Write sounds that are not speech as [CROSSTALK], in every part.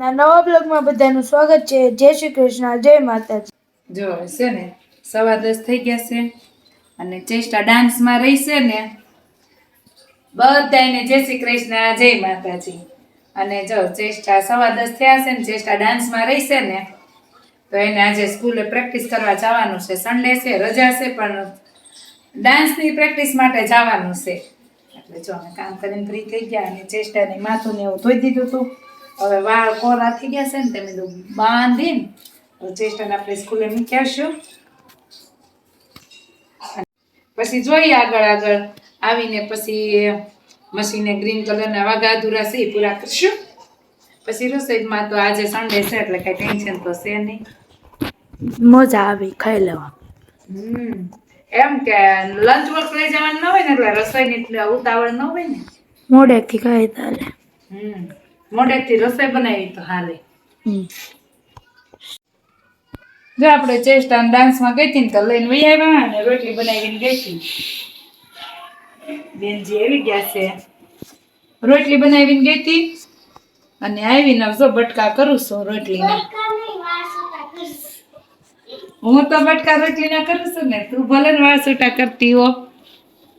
ના નવા બ્લોગમાં બધાનું સ્વાગત છે. જય શ્રી કૃષ્ણ. જય માતાજી. જો છે ને? સવા દસ થઈ ગયા છે અને ચેષ્ટા ડાન્સમાં રહી છે ને? બધાને જય શ્રી કૃષ્ણ, જય માતાજી. અને જો, ચેષ્ટા સવા દસ થયા છે ને, ચેષ્ટા ડાન્સમાં રહી છે ને, તો એને આજે સ્કૂલે પ્રેક્ટિસ કરવા જવાનું છે. સન્ડે છે, રજા છે, પણ ડાન્સની પ્રેક્ટિસ માટે જવાનું છે. એટલે જો, અમે કામ કરીને ફ્રી થઈ ગયા અને ચેષ્ટાની માથું ને એવું ધોઈ દીધું હતું. હવે વાળ કોરા થઈ ગયા છે ને તે મેં બાંધીને તો ચેષ્ટાને આપણે સ્કૂલે મૂક્યાશું. પછી જોઈએ આગળ આગળ. આવીને પછી મશીને ગ્રીન કલરના વાઘા અધૂરા છે એ પૂરા કરશું. પછી રસોઈમાં તો આજે સન્ડે છે એટલે કાંઈ ટેન્શન તો છે નહીં. મજા આવી ખાઈ લેવા હમ. એમ કે લંચ બોક્સ લઈ જવાનું ન હોય ને એટલે રસોઈની એટલે ઉતાવળ ન હોય ને. મોડેથી ખાઈ તાલે. હમ. મોડેકથી રસોઈ બનાવી તો હાલે. જો આપણે ચેસ્ટા ડાન્સમાં ગઈ હતી ને તો લઈને વહી આવ્યા અને રોટલી બનાવીને ગઈ હતી. બેનજી આવી ગયા છે. રોટલી બનાવીને ગઈ હતી અને આવીને જો બટકા કરું છું રોટલીના. હું તો બટકા રોટલીના કરું છું ને તું ભલે છૂટા કરતી હો.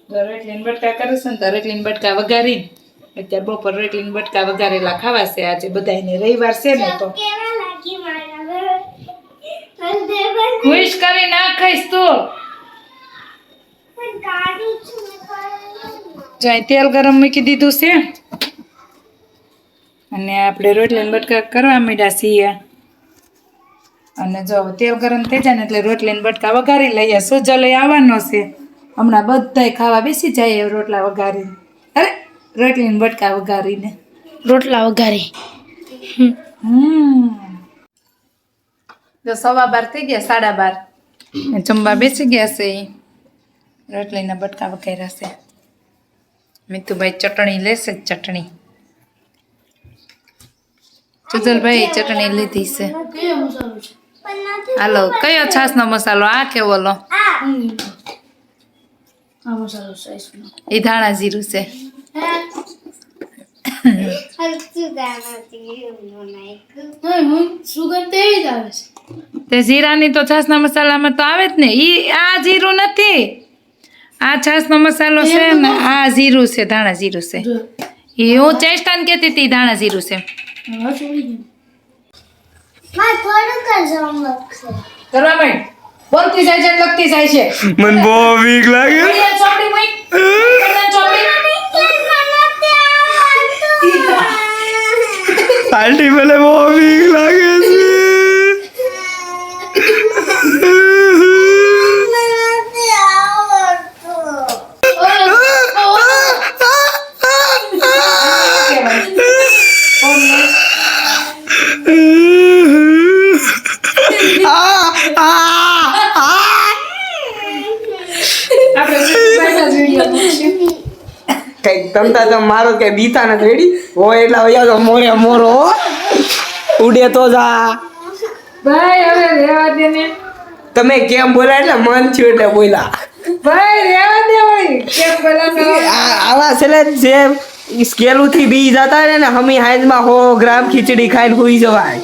જો રોટલીને બટકા કરું છું ને તો રોટલીને બટકા વઘારીને અત્યારે બપોર રોટલી બટકા વઘારેલા ખાવા છે આજે બધાને રવિવાર છે ને તો. ખુશ કરી નાખીશ તું. જાય તેલ ગરમ મૂકી દીધું છે. અને આપણે રોટલી બટકા કરવા માંડ્યા છીએ. અને જો તેલ ગરમ થઈ જાય ને એટલે રોટલી બટકા વઘારી લઈએ. સુજો લઈ આવવાનો છે. હમણાં બધાય ખાવા બેસી જાય રોટલા વઘારી અરે રોટલી ને બટકા વઘારીને. રોટલા વઘારી. હમ. જો સવા બાર થઈ ગયા સાડા બાર. જમવા બેસી ગયા છે. રોટલીના બટકા વઘાર્યા છે. મિતુભાઈ ચટણી લેશે ચટણી. સુજલભાઈ ચટણી લીધી છે. હાલો કયો છાસનો મસાલો? આ કેવો લો એ ધાણા જીરું છે. સુગંધ એવી જ આવે છે. તે જીરાની તો છાસના મસાલામાં તો આવે જ ને. ઈ આ જીરું નથી. આ છાસનો મસાલો છે ને આ જીરું છે ધાણા જીરું છે. એ હું ચેષ્ટાને કહેતી હતી ધાણા જીરું છે. કરવા માંડ. બોલતી જાય છે લખતી જાય છે. મને બહુ વીક લાગે. ચોપડી [LAUGHS] ચોપડી. આંટી મને બહુ બીક કંઈક તમતા તમ મારો કે બીતા ને રેડી હોય એટલે વયા તો મોરે મોરો ઉડે તો જા. ભાઈ હવે રહેવા દે ને. તમે કેમ બોલા એટલે મન થયું એટલે બોલા ભાઈ રહેવા દે ભાઈ કેમ બોલા આવા છે જે સ્કેલું થી બી જતા રહે ને હમી હાઈજમાં હો ગ્રામ ખીચડી ખાઈને હુઈ જવાય.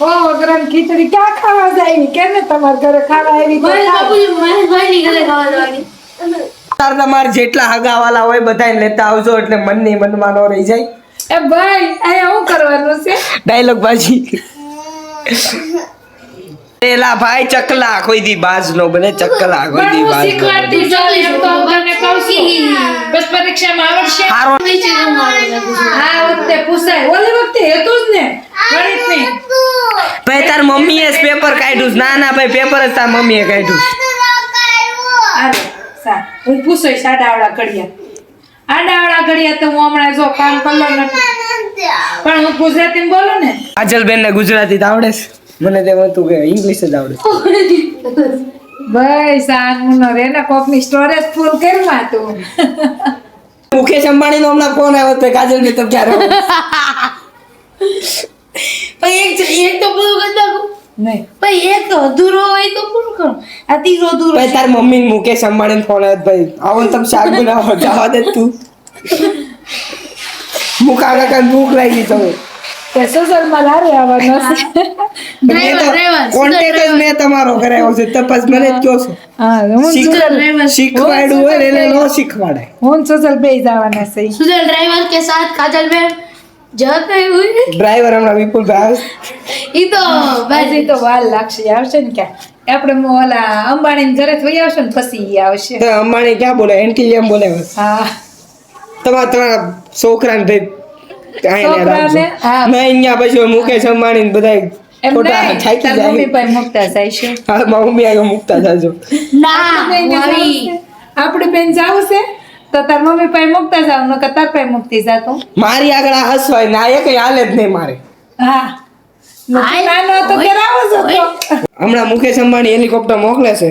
હો ગ્રામ ખીચડી ક્યાં ખાવા જાય? કેને તમારા ઘરે ખાવા આવી. તાર તમારે જેટલા હગાવાલા હોય બધાને લેતા આવજો એટલે મનની મનમાં નો રહી જાય. એ ભાઈ અહીંયા શું કરવાનું છે? ડાયલોગ બાજી પેલા ભાઈ ચકલા કોઈ દી બાજ નો બને ચકલા કોઈ દી બાજ શીખવાડતી એમ તો તને કહું છું. બસ પરીક્ષામાં આવડશે. હારો. આ વખતે પૂછાય. ઓલી વખતે હતું જ ને ગણિતની. ભાઈ તાર મમ્મીએ પેપર કાઢ્યું ના ના ભાઈ પેપર જ તાર મમ્મીએ કાઢ્યું સા હું પૂછોય સાડાવાળા ઘડિયા. આડાવાળા ઘડિયા તો હું હમણાં જો કામ કરલો નથી પણ હું ગુજરાતી બોલું ને? કાજલબેન ને ગુજરાતી તો આવડે છે? મને તેમ હતું કે ઇંગ્લિશ જ આવડે. ભાઈ સાંજ મુનો રે ને કોકની સ્ટોરેજ ફૂલ કરવા તું? મુકેશ અંબાણી નો હમણાં ફોન આવ્યો તો કાજલબેન તમે ક્યારે [LAUGHS] પણ એક છે- એક તો પૂરું કરી નાખું ભાઈ એક અધૂરો હોય તો પૂરું કરો? આ તીરો અધૂરો ભાઈ તાર મમ્મી મુકેશ અંબાણી ફોન આવ્યો ભાઈ. આવો તમ શાક બનાવો જવા દે તું. મુકા કાકા ભૂખ લાગી તમે તમારો કરાયો છે. તપાસ મને જ કહો છો. શીખવાડ્યું હોય શીખવાડે. હું સોશિયલ બે જવાના ડ્રાઈવર કે સાથ કાજલ બેન? જત ડ્રાઈવર હમણાં વિપુલ ભાઈ ઈ તો બસ ઈ તો વાર લાગશે આવશે ને ક્યાં? આપણે ઓલા અંબાણી ઘરે થઈ આવશે ને પછી આવશે. અંબાણી ક્યાં બોલે? એન્ટી જેમ બોલે હા. તમારા તમારા છોકરાને ભાઈ છોકરાને હા. મેં અહીંયા પછી મુકેશ અંબાણી બધા આપડે બેન જવું છે તો તાર મમ્મી પાસે મુકતા જાવ તાર પાસે મુકતી જાતો મારી આગળ હસવાય ના એ કઈ હાલે જ નહીં મારે. હા. હમણાં મુકેશ અંબાણી હેલિકોપ્ટર મોકલે છે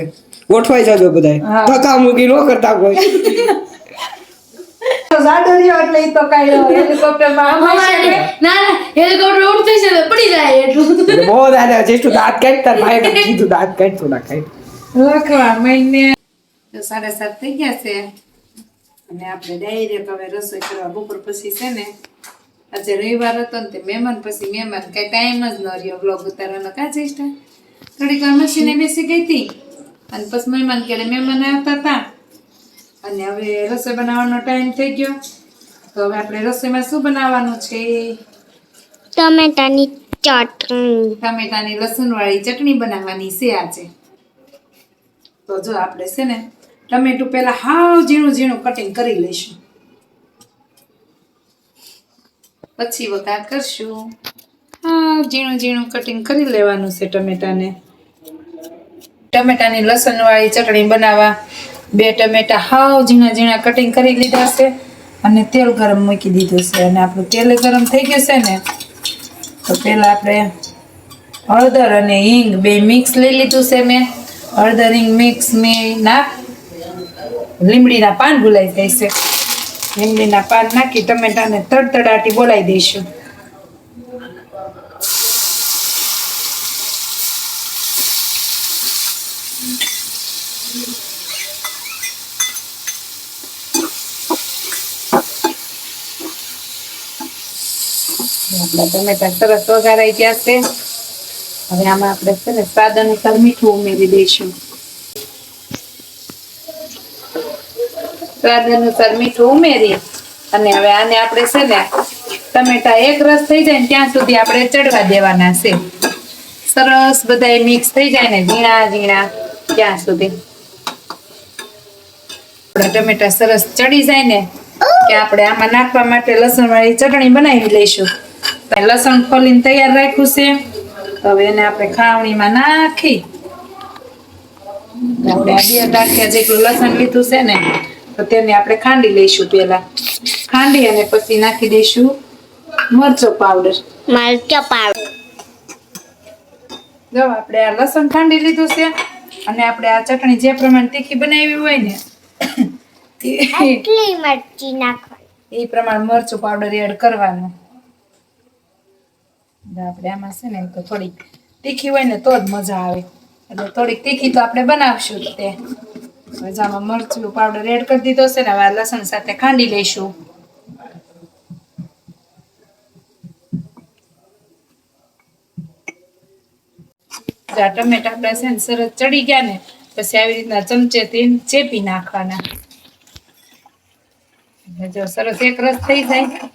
ગોઠવાઈ જજો બધા ધક્કા મૂકી ન કરતા કોઈ. સાડા સાત થઈ ગયા છે. અને આપણે ડાયરેક્ટ હવે રસોઈ કરવા બપોર પછી છે ને આજે રવિવાર હતો ને તે મહેમાન પછી મહેમાન કઈ ટાઈમ જ ન રહ્યો. બ્લોગ ઉતારવાનો કાં ચેષ્ટા? થોડીક વાર મશીને બેસી ગઈ હતી. અને પછી મહેમાન ક્યારે મહેમાન આવતા હતા. અને હવે રસોઈ બનાવવાનો ટાઈમ થઈ ગયો. તો હવે આપણે રસોઈમાં શું બનાવવાનું છે? ટમેટાની ચટણી. ટામેટાની લસણવાળી ચટણી બનાવવાની છે આજે. તો જો આપણે છે ને ટમેટું પહેલાં હાવ ઝીણું ઝીણું કટિંગ કરી લઈશું. પછી વઘાર કરશું. હા, ઝીણું ઝીણું કટિંગ કરી લેવાનું છે ટમેટાને. ટમેટાની લસણવાળી ચટણી બનાવવા. બે ટમેટા હાવ ઝીણા ઝીણા કટિંગ કરી લીધા છે અને તેલ ગરમ મૂકી દીધું છે અને આપણું તેલ ગરમ થઈ ગયું છે ને, તો પહેલાં આપણે હળદર અને હિંગ બે મિક્સ લઈ લીધું છે મેં. હળદર, હિંગ મિક્સ મેં ના લીમડીના પાન ભૂલાઈ જાય છે. લીમડીના પાન નાખી ટમેટાને તડતડાટી બોલાવી દઈશું. આપણા ટમેટા સરસ વઘારાઈ ગયા છે. હવે આમાં આપણે છે ને સ્વાદ અનુસાર મીઠું ઉમેરી દઈશું. ટમેટા સરસ ચડી જાય ને, કે આપણે આમાં નાખવા માટે લસણ વાળી ચટણી બનાવી લઈશું. લસણ ખોલીને તૈયાર રાખ્યું છે. હવે એને આપણે ખાવણીમાં નાખી. આપણે બે ટાંકિયા જેટલું લસણ લીધું છે ને તો તેને આપણે ખાંડી લઈશું પહેલા. ખાંડી અને પછી નાખી દઈશું મરચો પાવડર મરચો પાવડર જો આપણે આ લસણ ખાંડી લીધું છે અને આપણે આ ચટણી જે પ્રમાણે તીખી બનાવી હોય ને એ- આટલી મરચી નાખવાની. એ પ્રમાણે મરચું પાવડર એડ કરવાનું. એટલે આપણે આમાં છે ને તો થોડીક તીખી હોય ને તો જ મજા આવે. એટલે થોડીક તીખી તો આપણે બનાવશું જ તે. આમાં મરચું પાવડર એડ કરી દીધો છે ને હવે લસણ સાથે ખાંડી લઈશું. ટમેટા આપણા છે ને સરસ ચડી ગયા ને, પછી આવી રીતના ચમચેથી ચેપી નાખવાના. જો સરસ એક રસ થઈ જાય.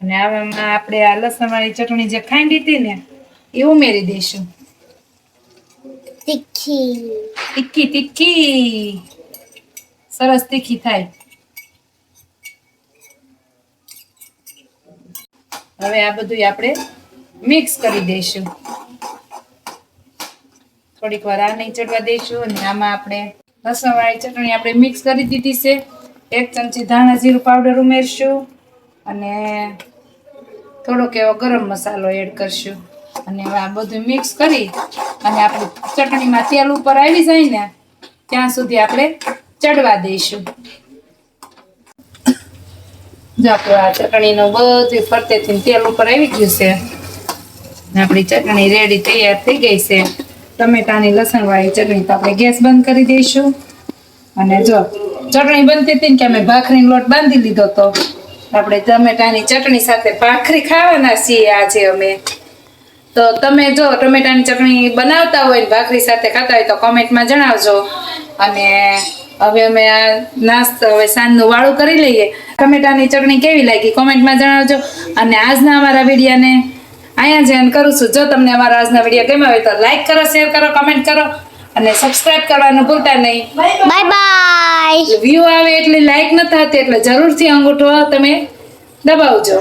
અને હવે આપણે આ લસણવાળી ચટણી જે ખાંડી હતી ને, એ ઉમેરી દઈશું. તીખી. તીખી તીખી. સરસ તીખી થાય. હવે આ બધું આપણે મિક્સ કરી દઈશું. થોડીક વાર આ નહીં ચડવા દઈશું અને આમાં આપણે લસણવાળી ચટણી આપણે મિક્સ કરી દીધી છે. એક ચમચી ધાણા જીરું પાવડર ઉમેરશું અને થોડોક એવો ગરમ મસાલો એડ કરશું. અને આ બધું મિક્સ કરી અને આપણે ચટણીમાં તેલ ઉપર આવી જાય ને, ત્યાં સુધી આપણે ચડવા દઈશું. જો તૈયાર થઈ ગઈ છે. ટમેટાની લસણવાળી ચટણી તો આપણે ગેસ બંધ કરી દઈશું. અને જો ચટણી બનતી હતી ને કે અમે ભાખરીનો લોટ બાંધી લીધો તો, આપણે ટમેટાની ચટણી સાથે ભાખરી ખાવાના છીએ આજે અમે. તો તમે જો ટમેટાની ચટણી બનાવતા હોય ભાખરી સાથે ખાતા હોય તો કોમેન્ટમાં જણાવજો. અને હવે અમે આ નાસ્તો હવે સાંજનું વાળું કરી લઈએ. ટમેટાની ચટણી કેવી લાગી કોમેન્ટમાં જણાવજો. અને આજના અમારા વિડીયાને અહીંયા જ end કરું છું. જો તમને અમારા આજના વીડિયો ગમ્યો હોય તો લાઈક કરો શેર કરો કમેન્ટ કરો અને સબસ્ક્રાઇબ કરવાનું ભૂલતા નહીં. બાય બાય વ્યૂ આવે એટલે લાઈક ન થતી એટલે જરૂરથી અંગૂઠો તમે દબાવજો.